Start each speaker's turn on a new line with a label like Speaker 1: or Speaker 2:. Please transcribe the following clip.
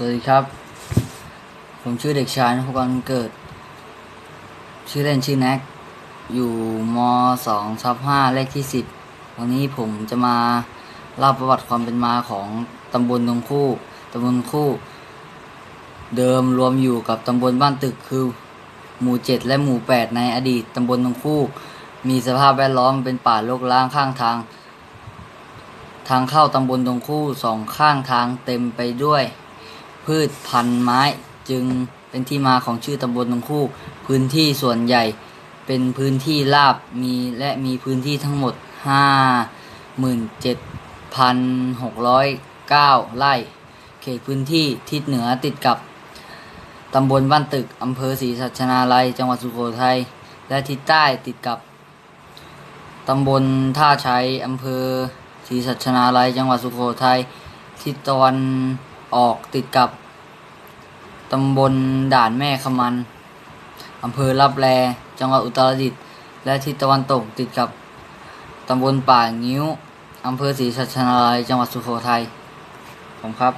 Speaker 1: สวัสดีครับ ผมชื่อเด็กชายนภกรเกิด ชื่อเล่นชื่อแน็ก อยู่มสองทับห้าเลขที่สิบวันนี้ผมจะมาเล่าประวัติความเป็นมาของตำบลตงคู่ตำบลคู่ เดิมรวมอยู่กับตำบลบ้านตึกคือ หมู่เจ็ดและหมู่แปดในอดีตตำบลตงคู่ มีสภาพแวดล้อมเป็นป่าโลกล้างข้างทาง ทางเข้าตำบลตรงคู่สองข้างทางเต็มไปด้วย พืชพันธุ์ไม้จึงเป็นที่มาของชื่อตำบลตรงคู่ พื้นที่ส่วนใหญ่เป็นพื้นที่ราบมีและมีพื้นที่ทั้งหมด 57,609 ไร่ เขตพื้นที่ทิศเหนือติดกับตำบลบ้านตึกอำเภอศรีสัชนาลัย จังหวัดสุโขทัย และทิศใต้ติดกับตำบลท่าชัยอำเภอศรีสัชนาลัย จังหวัดสุโขทัย ทิศตะวัน ออกติดกับตำบลด่านแม่ขมันอำเภอรับแลจังหวัดอุตรดิตถ์และทิศตะวันตกติดกับตำบลป่างิ้วอำเภอศรีสัชนาลัยจังหวัดสุโขทัยผมครับ